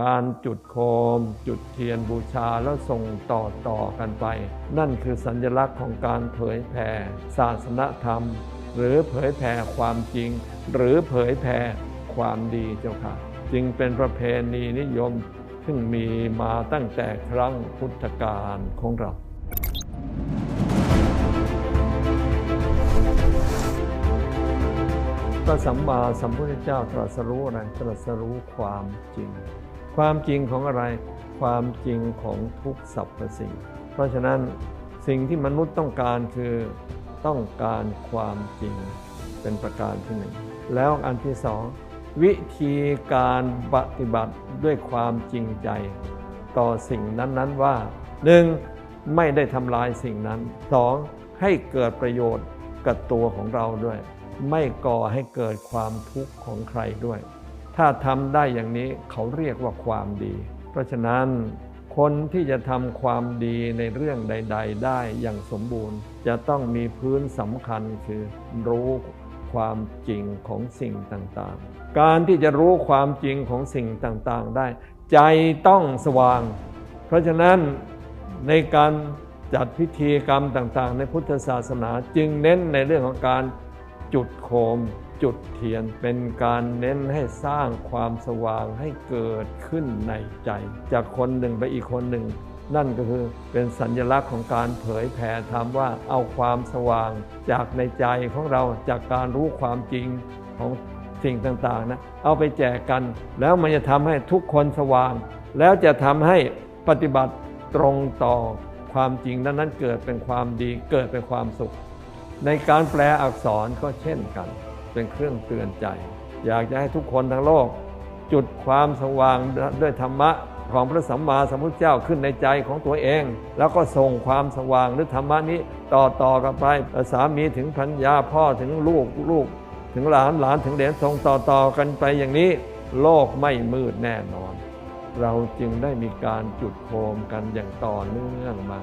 การจุดโคม จุดเทียนบูชาแล้วส่งต่อต่อกันไป นั่นคือสัญลักษณ์ของการเผยแผ่ศาสนธรรม หรือเผยแผ่ความจริง หรือเผยแผ่ความดีเจ้าค่ะ จึงเป็นประเพณีนิยมซึ่งมีมาตั้งแต่ครั้งพุทธกาลของเราพระสัมมาสัมพุทธเจ้าตรัสรู้อะไรตรัสรู้ความจริง ความจริงของอะไร ความจริงของทุกสรรพสิ่ง เพราะฉะนั้นสิ่งที่มนุษย์ต้องการคือต้องการความจริงเป็นประการที่หนึ่ง แล้วอันที่สองวิธีการปฏิบัติด้วยความจริงใจ ต่อสิ่งนั้น ๆ ว่าหนึ่งไม่ได้ทำลายสิ่งนั้นสองให้เกิดประโยชน์กับตัวของเราด้วย ไม่ก่อให้เกิดความทุกข์ของใครด้วย ถ้าทำได้อย่างนี้เขาเรียกว่าความดี เพราะฉะนั้นคนที่จะทำความดีในเรื่องใด ๆ ได้อย่างสมบูรณ์ จะต้องมีพื้นสำคัญคือรู้ความจริงของสิ่งต่างๆ การที่จะรู้ความจริงของสิ่งต่างๆได้ ใจต้องสว่าง เพราะฉะนั้นในการจัดพิธีกรรมต่างๆ ในพุทธศาสนาจึงเน้นในเรื่องของการ จุดโคม จุดเทียนเป็นการเน้นให้สร้างความสว่างให้เกิดขึ้นในใจ จากคนหนึ่งไปอีกคนหนึ่ง นั่นก็คือเป็นสัญลักษณ์ของการเผยแผ่ธรรมว่าเอาความสว่างจากในใจของเราจากการรู้ความจริงของสิ่งต่างๆนะเอาไปแจกกัน แล้วมันจะทำให้ทุกคนสว่าง แล้วจะทำให้ปฏิบัติตรงต่อความจริงนั้นนั้นเกิดเป็นความดีเกิดเป็นความสุข ในการแปลอักษรก็เช่นกัน เป็นเครื่องเตือนใจ อยากจะให้ทุกคนทั้งโลก จุดความสว่างด้วยธรรมะของพระสัมมาสัมพุทธเจ้าขึ้นในใจของตัวเอง แล้วก็ส่งความสว่างหรือธรรมะนี้ต่อต่อกันไปสามีถึงพัญญาพ่อถึงลูกลูก ถึงหลานหลานถึงเหลนส่งต่อต่อกันไปอย่างนี้ โลกไม่มืดแน่นอน เราจึงได้มีการจุดโคมกันอย่างต่อเนื่องมา